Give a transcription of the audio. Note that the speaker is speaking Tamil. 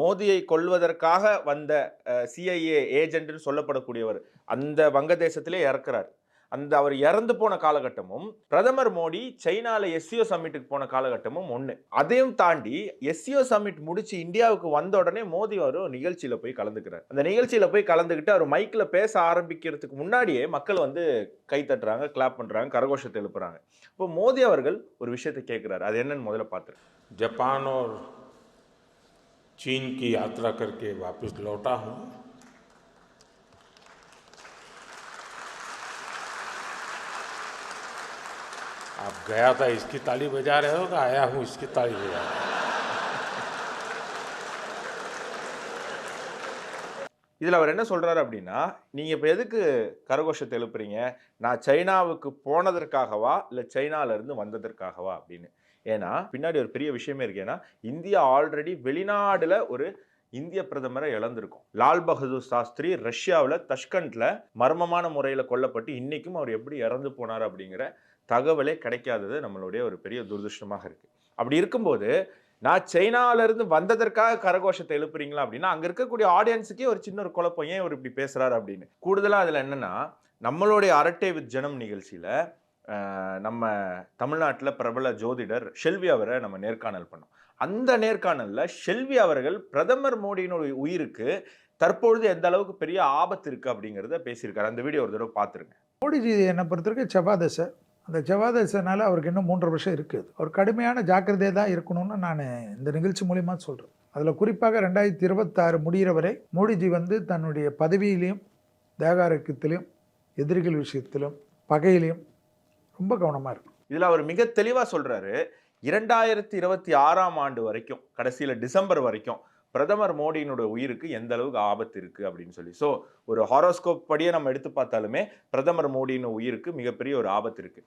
மோதியை கொள்வதற்காக வந்த சிஐஏ ஏஜென்ட்னு சொல்லப்படக்கூடியவர் அந்த வங்கதேசத்திலே இறக்கிறார். அந்த அவர் இறந்து போன காலகட்டமும் பிரதமர் மோடி சைனாவில் எஸ்சிஓ சம்மிட்டுக்கு போன காலகட்டமும் ஒன்று அதையும் தாண்டி எஸ்சிஓ சம்மிட் முடிச்சு இந்தியாவுக்கு வந்த உடனே மோடி அவர் நிகழ்ச்சியில் போய் கலந்துக்கிறார். அந்த நிகழ்ச்சியில் போய் கலந்துக்கிட்டு அவர் மைக்கில் பேச ஆரம்பிக்கிறதுக்கு முன்னாடியே மக்கள் வந்து கை தட்டுறாங்க கிளாப் பண்ணுறாங்க கரகோஷத்தை எழுப்புறாங்க. இப்போ மோடி அவர்கள் ஒரு விஷயத்தை கேட்குறாரு. அது என்னன்னு முதல்ல பார்த்துரு ஜப்பானோர் चीन की यात्रा करके वापस लौटा हूँ आप गया था इसकी ताली बजा रहे हो कि आया हूँ इसकी ताली बजा रहे हो இதில் அவர் என்ன சொல்றாரு அப்படின்னா நீங்க இப்போ எதுக்கு கரகோஷத்தை எழுப்புறீங்க நான் சைனாவுக்கு போனதற்காகவா இல்லை சைனால இருந்து வந்ததற்காகவா அப்படின்னு ஏன்னா பின்னாடி ஒரு பெரிய விஷயமே இருக்கு. ஏன்னா இந்தியா ஆல்ரெடி வெளிநாடுல ஒரு இந்திய பிரதமரை இழந்திருக்கும். லால் பகதூர் சாஸ்திரி ரஷ்யாவில் தஷ்கண்ட்ல மர்மமான முறையில் கொல்லப்பட்டு இன்னைக்கும் அவர் எப்படி இறந்து போனார் அப்படிங்கிற தகவலே கிடைக்காதது நம்மளுடைய ஒரு பெரிய துரதிருஷ்டமாக இருக்கு. அப்படி இருக்கும்போது நான் சைனால வந்ததற்காக கரகோஷத்தை எழுப்புறீங்களா அப்படின்னா அங்கே இருக்கக்கூடிய ஆடியன்ஸுக்கே ஒரு சின்ன ஒரு குழப்பம். ஏன் இவர் இப்படி பேசுகிறாரு அப்படின்னு? கூடுதலாக அதில் என்னென்னா நம்மளுடைய அரட்டை வித் ஜனம் நிகழ்ச்சியில் நம்ம தமிழ்நாட்டில் பிரபல ஜோதிடர் ஷெல்வி அவரை நம்ம நேர்காணல் பண்ணோம். அந்த நேர்காணலில் ஷெல்வி அவர்கள் பிரதமர் மோடியினுடைய உயிருக்கு தற்பொழுது எந்த அளவுக்கு பெரிய ஆபத்து இருக்குது அப்படிங்கிறத பேசியிருக்காரு. அந்த வீடியோ ஒரு தடவை பார்த்துருங்க. மோடிஜி என்னை பொறுத்தவரைக்கும் செவ்வாதசை. அந்த செவ்வாதசைனால அவருக்கு இன்னும் மூன்று வருஷம் இருக்குது அவர் கடுமையான ஜாக்கிரதையாக தான் இருக்கணும்னு நான் இந்த நிகழ்ச்சி மூலிமா சொல்கிறேன் அதில் குறிப்பாக ரெண்டாயிரத்தி இருபத்தாறு முடிகிற வரை மோடிஜி வந்து தன்னுடைய பதவியிலையும் தேகாரக்கத்திலையும் எதிரிகள் விஷயத்திலும் பகையிலையும் ரொம்ப கவனமாக இருக்கும். இதில் அவர் மிக தெளிவாக சொல்கிறாரு இரண்டாயிரத்தி இருபத்தி ஆறாம் ஆண்டு வரைக்கும் கடைசியில் டிசம்பர் வரைக்கும் பிரதமர் மோடியினுடைய உயிருக்கு எந்த அளவுக்கு ஆபத்து இருக்குது அப்படின்னு சொல்லி. ஸோ ஒரு ஹாரோஸ்கோப் படியே நம்ம எடுத்து பார்த்தாலுமே பிரதமர் மோடியின் உயிருக்கு மிகப்பெரிய ஒரு ஆபத்து இருக்குது